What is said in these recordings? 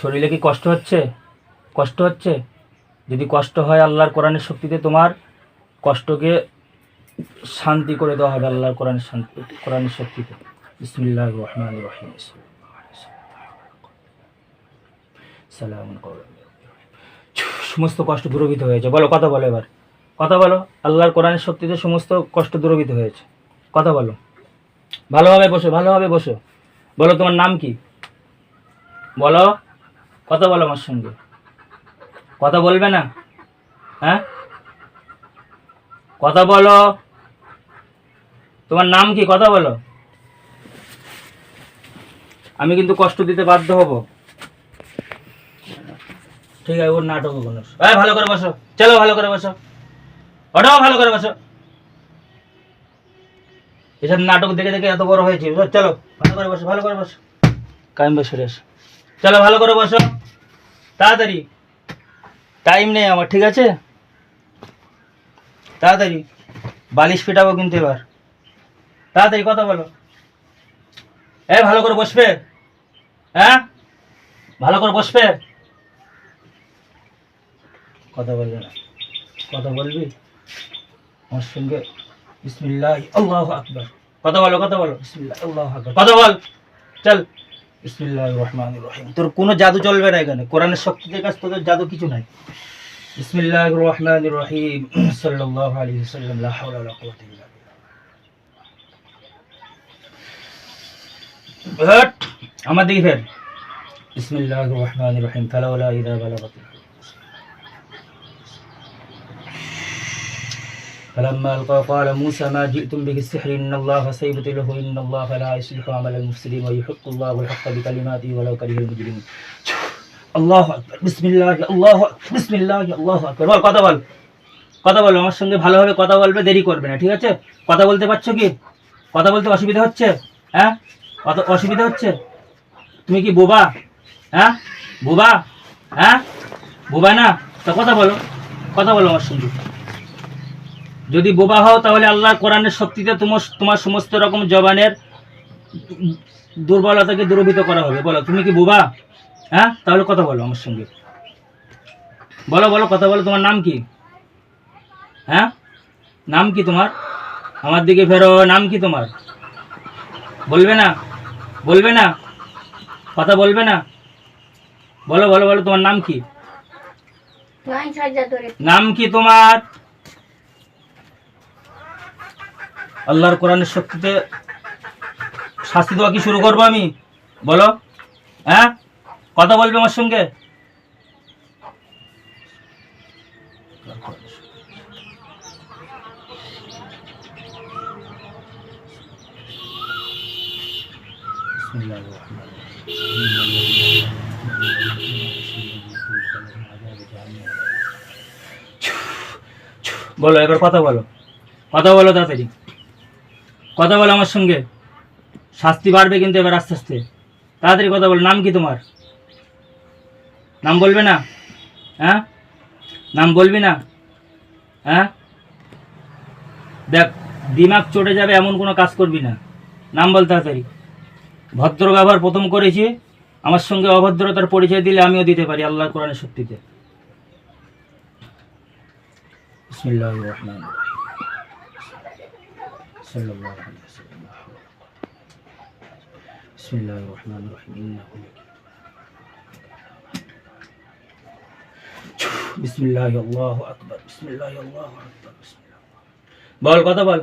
শরীরে কি কষ্ট হচ্ছে? কষ্ট হচ্ছে? যদি কষ্ট হয় আল্লাহর কোরআনের শক্তিতে তোমার কষ্টকে শান্তি করে দেওয়া হবে আল্লাহর কোরআনের শান্তি কোরআনের শক্তিতে। রহমান রহিম। সালাম সমস্ত কষ্ট দূরভূত হয়েছে। বলো, কথা বলো এবার। কথা বলো, আল্লাহর কোরআনের শক্তিতে সমস্ত কষ্ট দূরভূত হয়েছে। কথা বলো। ভালোভাবে বসো ভালোভাবে বসো। বলো তোমার নাম কি? বলো। কথা বলো আমার সঙ্গে। কথা বলবে না? হ্যাঁ? কথা বলো। তোমার নাম কি? কথা বলো। আমি কিন্তু কষ্ট দিতে বাধ্য হব। ঠিক আছে, ওর নাটক কোনো হ্যাঁ ভালো করে বসো। চলো, ভালো করে বসো। ওটাও ভালো করে বসো। এসব নাটক দেখে দেখে এত বড় হয়েছে? চলো, ভালো করে বসো, ভালো করে বসো। কায়েম বসে চলো ভালো করে বসো। তাড়াতাড়ি। টাইম নেই আমার, ঠিক আছে? তাড়াতাড়ি। বালিশ ফেটাবো কিন্তু এবার। তাড়াতাড়ি কথা বলো। এ ভালো করে বসবে? হ্যাঁ? ভালো করে বসবে? কথা বলবে না। কথা বলবি? আমার সঙ্গে বিসমিল্লাহ আকবার। কথা বলো কথা বলো। আকবার। কথা বল। চল। বিসমিল্লাহ তোর কোনো জাদু চলবে না এখানে। কোরআনের শক্তিদের কাছে তোদের জাদু কিছু নাই। রহমান রহিম রহমান রহিম ইদা فلما ألقى قال موسى ما جئتم به السحر إن الله سيبطله إن الله لا يصلح عمل المفسدين ويحق الله الحق بكلماته ولو كره المجرمون আল্লাহ আকবার বিসমিল্লাহ আল্লাহ বিসমিল্লাহ আল্লাহ আকবার বল কথা বল কথা বলো আমার সঙ্গে ভালোভাবে কথা বলবে দেরি করবে না ঠিক আছে কথা বলতে পারছো কি কথা বলতে অসুবিধা হচ্ছে হ্যাঁ কত অসুবিধা হচ্ছে তুমি কি বোবা হ্যাঁ বোবা হ্যাঁ বোবা না তা কথা বলো কথা বলো আমার সঙ্গে যদি বোবা হও তাহলে আল্লাহ কোরআনের শক্তিতে তোমার তোমার সমস্ত রকম জবানের দুর্বলতাকে দূরভূত করা হবে। বলো তুমি কি বোবা? হ্যাঁ? তাহলে কথা বলো আমার সঙ্গে। বলো বলো কথা বলো তোমার নাম কি? হ্যাঁ? নাম কি তোমার? আমার দিকে ফেরো নাম কি তোমার? বলবে না? বলবে না? কথা বলবে না? বলো বলো বলো তোমার নাম কি? নাম কি তোমার? আল্লাহর কোরআনের শক্তিতে শাস্তি দেওয়া কি শুরু করব আমি? বলো। হ্যাঁ? কথা বলবে আমার সঙ্গে? বলো, এবার কথা বলো। কথা বলো তাড়াতাড়ি। কথা বলো আমার সঙ্গে। শাস্তি বাড়বে কিন্তু এবার আস্তে আস্তে। তাড়াতাড়ি কথা বলো, নাম কি তোমার? নাম বলবে না? হ্যাঁ? নাম বলবি না? হ্যাঁ? দেখ, দিমাগ চটে যাবে এমন কোনো কাজ করবি না। নাম বল তাড়াতাড়ি। ভদ্র ব্যবহার প্রথম করেছি। আমার সঙ্গে অভদ্রতার পরিচয় দিলে আমিও দিতে পারি আল্লাহ কোরআনের শক্তিতে। বিসমিল্লাহির রহমানির রহিম সাল্লাল্লাহু আলাইহি ওয়াসাল্লাম বিসমিল্লাহির রহমানির রহিম ইন্নাহু বিসমিল্লাহি আল্লাহু আকবার বিসমিল্লাহি আল্লাহু আকবার বিসমিল্লাহ বল কথা বল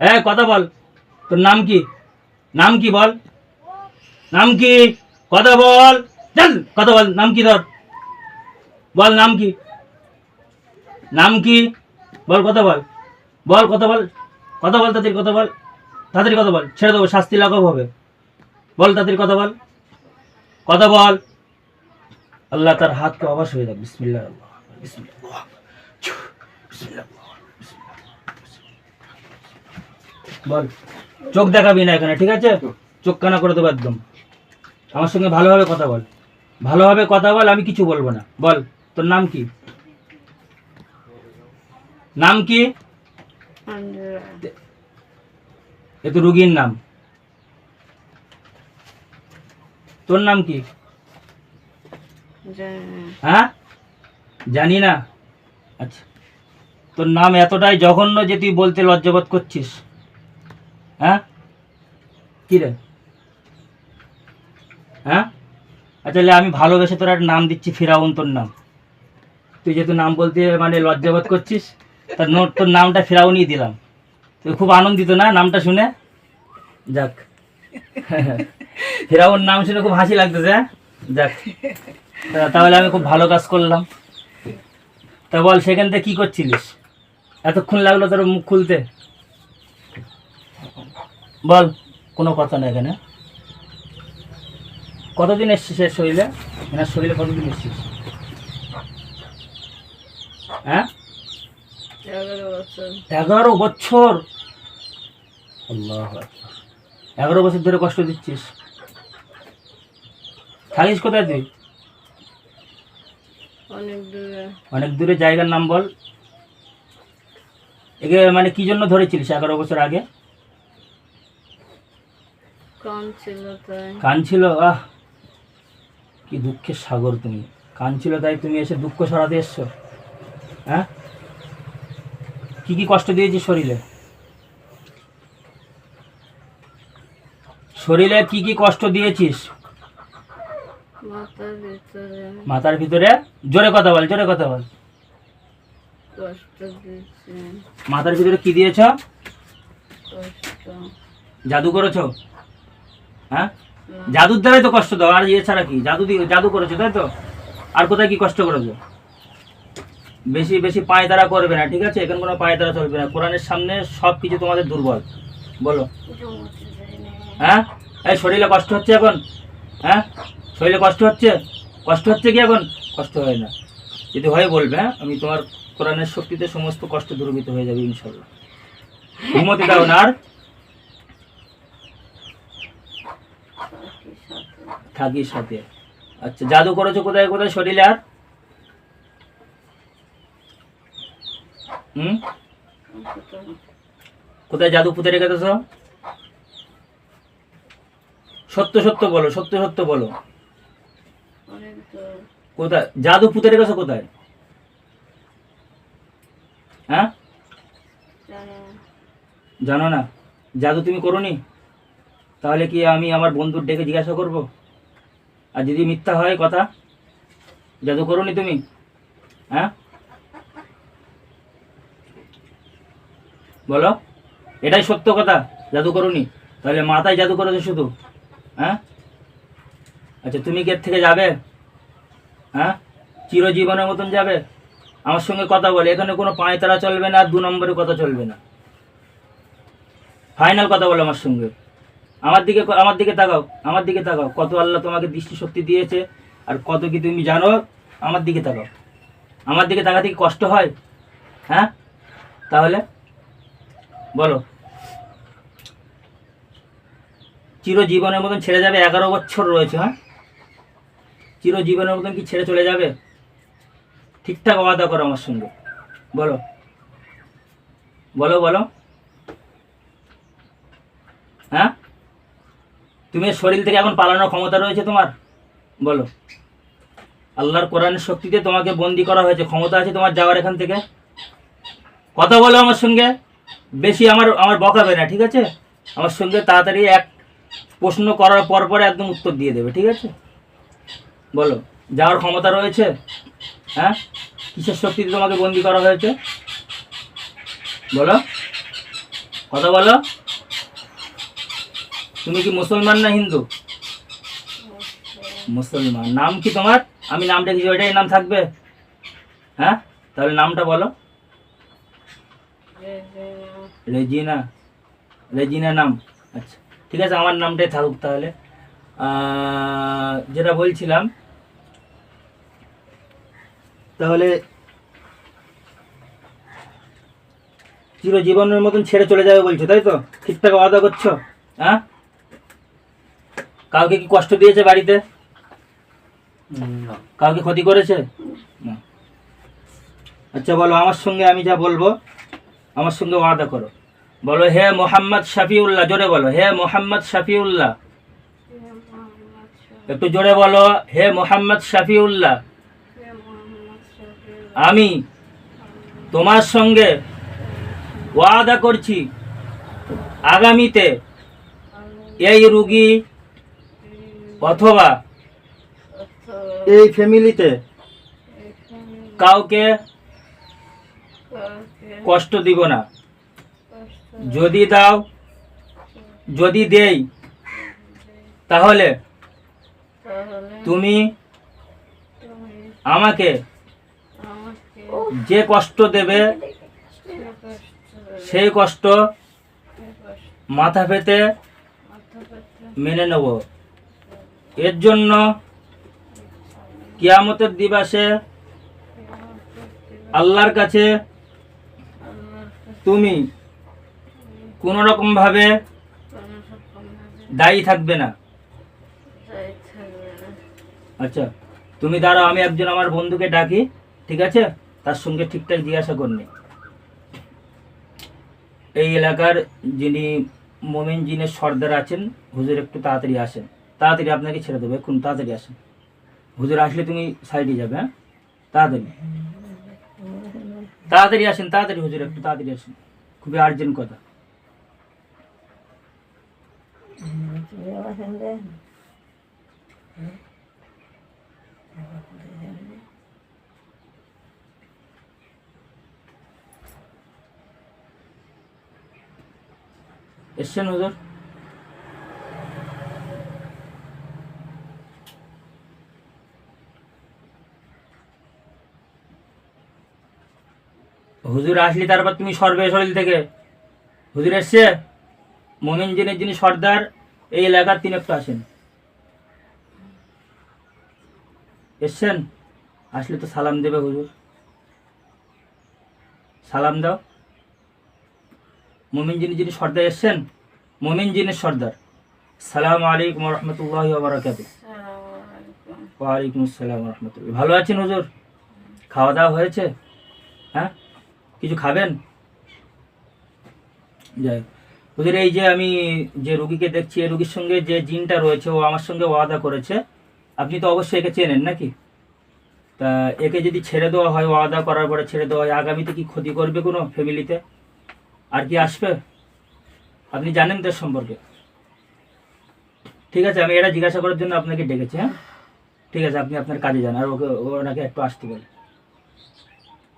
হ্যাঁ কথা বল তোর নাম কি নাম কি বল নাম কি কথা বল চল কথা বল নাম কি ধর বল নাম কি নাম কি বল কথা বল বল কথা বল কথা বল তাদের কথা বল। তাড়াতাড়ি কথা বল, ছেড়ে দেবো, শাস্তি লাঘব হবে। বল তাদের কথা বল। কথা বল। আল্লাহ তার হাতকে অবাস হয়ে বল, চোখ দেখাবি না এখানে, ঠিক আছে? চোখ কানা করে দেবো একদম। আমার সঙ্গে ভালোভাবে কথা বল। ভালোভাবে কথা বল, আমি কিছু বলব না। বল, তোর নাম কি? নাম কি? এ তো রুগীর নাম? তোর নাম কি? হ্যাঁ? জানি না। আচ্ছা। তোর নাম এতটাই জঘন্য যে তুই বলতে লজ্জাবোধ করছিস। হ্যাঁ? কি রে? হ্যাঁ? আচ্ছা আমি ভালোবেসে তোর একটা নাম দিচ্ছি, ফিরাউন তোর নাম। তুই যেহেতু নাম বলতে মানে লজ্জাবোধ করছিস তার নোট তোর নামটা ফিরাউনই দিলাম। তুই খুব আনন্দিত না নামটা শুনে? যাক। ফেরাউন নাম শুনে খুব হাসি লাগতেছে হ্যাঁ? যাক। তাহলে আমি খুব ভালো কাজ করলাম। তা বল, সেখান থেকে কি করছিলিস? এতক্ষণ লাগল তোর মুখ খুলতে। বল, কোনো কথা না এখানে। কতদিন এসছিস শরীরে? এনার শরীরে কতদিন এসছিস? হ্যাঁ? এগারো বছর। আল্লাহ এগারো বছর ধরে কষ্ট দিচ্ছিস। থাকিস কোথায় তুই? অনেক দূরে। অনেক দূরে জায়গার নাম বল। একে মানে কি জন্য ধরেছিলিস এগারো বছর আগে? কম ছিল তাই। কান ছিল? আহ! কি দুঃখের সাগর তুমি। কান ছিল তাই তুমি এসে দুঃখ সরাতে এসছো। হ্যাঁ? কি কি কষ্ট দিয়েছিস শরীরে? শরীরে কি কি কষ্ট দিয়েছিস? মাথার ভিতরে জোরে কথা বল জোরে কথা বল। মাথার ভিতরে কি দিয়েছ? জাদু করেছ? হ্যাঁ? জাদুর দ্বারাই তো কষ্ট দাও আর ইয়ে ছাড়া কি? জাদু দিয়ে জাদু করেছ তাই তো? আর কোথায় কি কষ্ট করেছ? বেশি বেশি পায়ে তারা করবে না, ঠিক আছে? এখানে কোনো পায়ে তারা চলবে না। কোরআনের সামনে সব কিছু তোমাদের দুর্বল। বলো। হ্যাঁ? এই শরীরে কষ্ট হচ্ছে এখন? হ্যাঁ? শরীরে কষ্ট হচ্ছে? কষ্ট হচ্ছে কি এখন? কষ্ট হয় না। যদি হয় বলবে হ্যাঁ? আমি তোমার কোরআনের শক্তিতে সমস্ত কষ্ট দূরীভূত হয়ে যাবে ইনশাল্লাহ ঘুমোতে দাও না আর। থাকি সাথে। আচ্ছা জাদু করেছ কোথায় কোথায় শরীরে আর? হুম? কোথায় জাদু পুঁতে রেখেছ সত্য সত্য বলো, সত্য সত্য বলো। কোথায়? জাদু পুঁতে রেখেছো কোথায়? হ্যাঁ? জানো না। জাদু তুমি করোনি? তাহলে কি আমি আমার বন্ধুর ডেকে জিজ্ঞাসা করব? আর যদি মিথ্যা হয় কথা, জাদু করোনি তুমি? হ্যাঁ? বলো। এটাই সত্য কথা জাদু করোনি তাহলে মাথায় জাদু করেছ শুধু হ্যাঁ? আচ্ছা তুমি কি থেকে যাবে? হ্যাঁ? চিরজীবনের মতন যাবে? আমার সঙ্গে কথা বলে, এখানে কোনো তারা চলবে না দু নম্বরে কথা চলবে না। ফাইনাল কথা বলো আমার সঙ্গে। আমার দিকে আমার দিকে তাকাও, আমার দিকে তাকাও। কত আল্লাহ তোমাকে দৃষ্টিশক্তি দিয়েছে, আর কত কি তুমি জানো? আমার দিকে তাকাও। আমার দিকে তাকাতে কি কষ্ট হয়? হ্যাঁ? তাহলে? বলো। চিরজীবনের মতন ছেড়ে যাবে এগারো বছর রয়েছে হ্যাঁ? চিরজীবনের মতন কি ছেড়ে চলে যাবে? ঠিকঠাক ওয়াদা করো আমার সঙ্গে। বলো। বলো বলো। হ্যাঁ? তুমি শরীর থেকে এখন পালানোর ক্ষমতা রয়েছে তোমার? বলো। আল্লাহর কোরআনের শক্তিতে তোমাকে বন্দি করা হয়েছে, ক্ষমতা আছে তোমার যাওয়ার এখান থেকে? কথা বলো আমার সঙ্গে। বেশি আমার আমার বকাবে না, ঠিক আছে? আমার সঙ্গে তাড়াতাড়ি এক প্রশ্ন করার পর পরে একদম উত্তর দিয়ে দেবে, ঠিক আছে? বলো, যাওয়ার ক্ষমতা রয়েছে? হ্যাঁ? কিসের শক্তিতে তোমাকে বন্দি করা হয়েছে? বলো, কথা বলো। তুমি কি মুসলমান না হিন্দু? মুসলমান। নাম কি তোমার? আমি নাম রেখেছি ওইটাই নাম থাকবে? হ্যাঁ? তাহলে নামটা বলো। রেজিনা রেজিনা নাম। আচ্ছা ঠিক আছে আমার নামটাই থাকুক তাহলে। আহ, যেটা বলছিলাম তাহলে চিরজীবনের মতন ছেড়ে চলে যাবে বলছো তাই তো? ঠিকঠাক ওয়াদা করছ? হ্যাঁ? কাউকে কি কষ্ট দিয়েছে বাড়িতে? কাউকে ক্ষতি করেছে? আচ্ছা বলো আমার সঙ্গে আমি যা বলব আমার সঙ্গে ওয়াদা করো। বলো, হে মোহাম্মদ শাফিউল্লাহ, জোরে বলো, হে মোহাম্মদ শাফিউল্লাহ। একটু জোরে বলো, হে মোহাম্মদ শাফিউল্লাহ। আমি তোমার সঙ্গে ওয়াদা করছি আগামীতে এই রুগী অথবা এই ফ্যামিলিতে কাউকে কষ্ট দিব না। যদি দাও যদি দেই তাহলে তুমি আমাকে যে কষ্ট দেবে সে কষ্ট দেবে, সেই কষ্ট মাথা পেতে মেনে নেব। এর জন্য কিয়ামতের দিবাসে আল্লাহর কাছে তুমি কোনো রকম ভাবে রকমভাবে দায়ী থাকবে না। দায়ী থাকবে না। আচ্ছা তুমি দাঁড়াও আমি একজন আমার বন্ধুকে ডাকি ঠিক আছে? তার সঙ্গে ঠিকঠাক জিজ্ঞাসা করনি এই এলাকার যিনি মোমিন জিনের সর্দার আছেন হুজুর একটু তাড়াতাড়ি আসেন। তাড়াতাড়ি আপনাকে ছেড়ে দেবে এখন তাড়াতাড়ি আসেন। হুজুর আসলে তুমি সাইডে যাবে হ্যাঁ? তাড়াতাড়ি। তাড়াতাড়ি আসেন তাড়াতাড়ি হুজুর একটু তাড়াতাড়ি আসেন খুবই আর্জেন্ট কথা এসছেন হুজুর হুজুর আসলি তারপর তুমি সর্বে শরীর থেকে। হুজুর এসছে মোমিন জিনের যিনি সর্দার এই এলাকার তিনি একটু আসেন। এসছেন? আসলে তো সালাম দেবে হুজুর। সালাম দাও। মোমিন যিনি যিনি সর্দার এসছেন মোমিন জিনের সর্দার। সালাম আলাইকুম রহমতুল্লাহ বারাকাতু। ওয়ালাইকুম আসসালাম রহমতুল্লাহ। ভালো আছেন হুজুর? খাওয়া দাওয়া হয়েছে? হ্যাঁ? কিছু খাবেন? যাই ওদের এই যে আমি যে রুগীকে দেখছি, এই রুগীর সঙ্গে যে জিনটা রয়েছে, ও আমার সঙ্গে ওয়াদা করেছে। আপনি তো অবশ্যই একে চেনেন নাকি? তা একে যদি ছেড়ে দেওয়া হয়, ওয়াদা করার পরে ছেড়ে দেওয়া হয়, আগামীতে কি ক্ষতি করবে কোনো ফ্যামিলিতে? আর কি আসবে? আপনি জানেন তার সম্পর্কে। ঠিক আছে, আমি এটা জিজ্ঞাসা করার জন্য আপনাকে ডেকেছি হ্যাঁ? ঠিক আছে, আপনি আপনার কাজে যান, আর ওকে, ওনাকে একটু আসতে বলেন।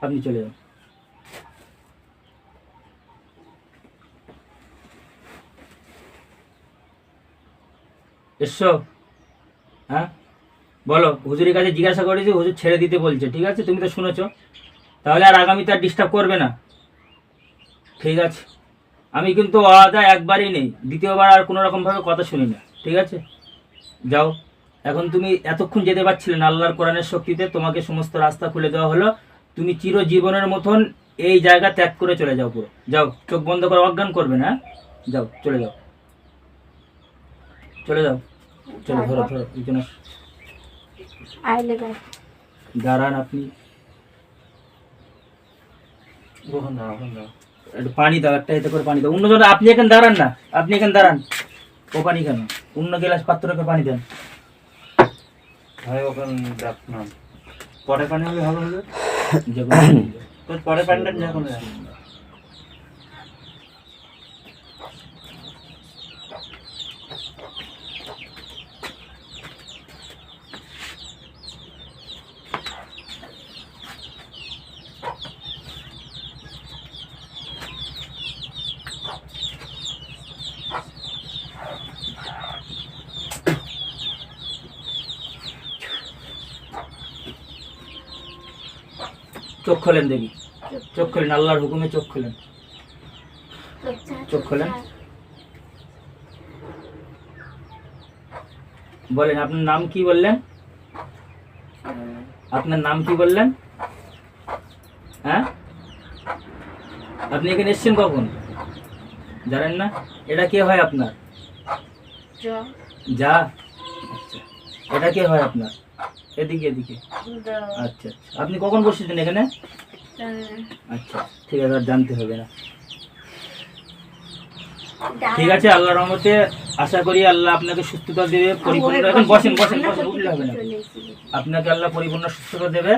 আপনি চলে যান। এসছো হ্যাঁ? বলো, হুজুরের কাছে জিজ্ঞাসা করেছি হুজুর ছেড়ে দিতে বলছে, ঠিক আছে? তুমি তো শুনেছ। তাহলে আর আগামীতে আর ডিস্টার্ব করবে না। ঠিক আছে। আমি কিন্তু আদা একবারই নেই, দ্বিতীয়বার আর কোনো রকমভাবে কথা শুনি না, ঠিক আছে? যাও। এখন তুমি এতক্ষণ যেতে পারছিলে না, আল্লাহর কোরআনের শক্তিতে, তোমাকে সমস্ত রাস্তা খুলে দেওয়া হলো। তুমি চিরজীবনের মতন এই জায়গা ত্যাগ করে চলে যাও পুরো। যাও, চোখ বন্ধ করে অজ্ঞান করবে না হ্যাঁ? যাও, চলে যাও। চলে যাও। চলো ধরো ধরো একজন আইলে ভাই দাঁড়ান আপনি। একটু পানি দাও একটা এতে করে পানি দাও। অন্যজন আপনি এখানে দাঁড়ান না। আপনি এখানে দাঁড়ান। ও পানি কেন? অন্য গ্লাস পাত্রকে পানি দেন। ভাই ওখানে ডাক না পরে পানি হলে ভালো হবে। যে পরে পানিটা যখন চোখ খোলেন দেখি। চোখ খোলেন আল্লাহর হুকুমে চোখ খোলেন। চোখ খোলেন। বলেন আপনার নাম কি বললেন? আপনার নাম কি বললেন? হ্যাঁ? আপনি এখানে এসেছেন কখন? জানেন না? এটা কে হয় আপনার? যা আচ্ছা। এটা কে হয় আপনার? এদিকে এদিকে। আচ্ছা আচ্ছা। আপনি কখন বসেছেন এখানে? আচ্ছা ঠিক আছে আর জানতে হবে না। ঠিক আছে আল্লাহ রহমতে আশা করি আল্লাহ আপনাকে সুস্থতা দেবে পরিপূর্ণ এখন বসেন বসেন বসেন উঠলে হবে না। আপনাকে আল্লাহ পরিপূর্ণ সুস্থতা দেবে।